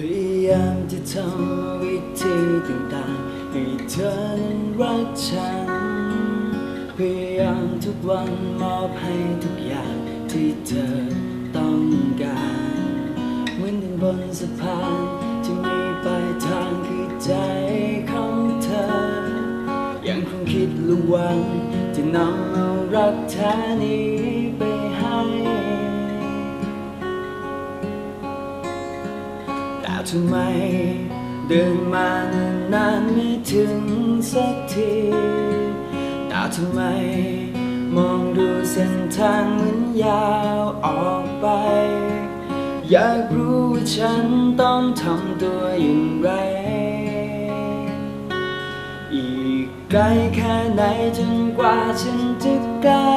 พยายามจะทำวิธีต่างๆให้เธอนั้นรักฉัน พยายามทุกวันมอบให้ทุกอย่างที่เธอต้องการเหมือนดินบนสะพานที่มีปลายทางคือใจของเธอ ยังคงคิดลุวันจะนำเอารักแท้นี้ไปให้ แต่ทำไมเดินมานานไม่ถึงสักทีแต่ทำไมมองดูเส้นทางเหมือนยาวออกไป อยากรู้ว่าฉันต้องทำตัวอย่างไร อีกไกลแค่ไหนจนกว่าฉันจะใกล้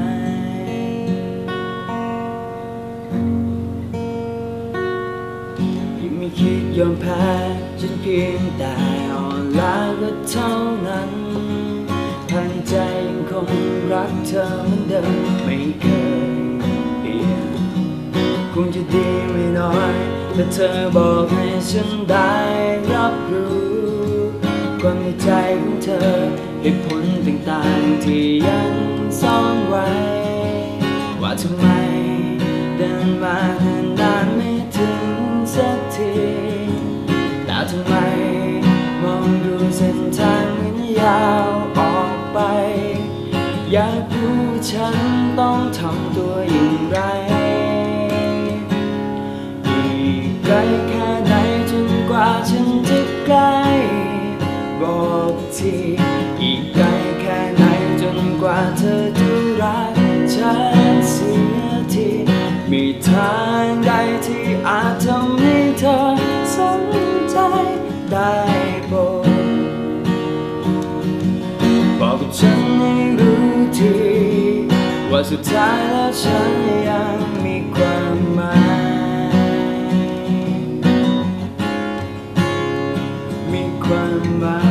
อมแพ้ฉันเพียงแต่อ่อนล้าก็เท่านั้นภายในใจยังคงรักเธอเหมือนเดิมไม่เคยเปลี่ยนคงจะดีไม่น้อยถ้าเธอบอกให้ฉันได้รับรู้ความในใจของเธอเหตุผลต่างๆที่ยังซ่อนไว้ ว่าทำไมเดินมา อยากรู้ฉันต้องทำตัวอย่างไร อีกไกลแค่ไหนจนกว่าฉันจะใกล้บอกทีอีกไกลแค่ไหนจนกว่าเธอจะรักฉันเสียทีมีทางใดที่อาจทำให้เธอสนใจได้ ฉันยังมีความหมาย มีความหมาย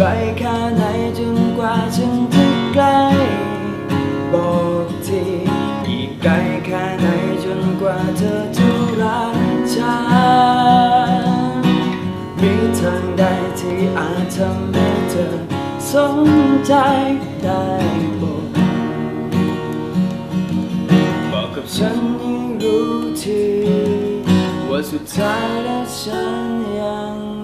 ไกลแค่ไหนจนกว่าฉันจะใกล้บอกทีอีกไกลแค่ไหนจนกว่าเธอจะรักฉันมีทางใดที่อาจทำให้เธอสนใจได้โปรดบอกกับฉันให้รู้ทีว่าสุดท้ายแล้วฉันยัง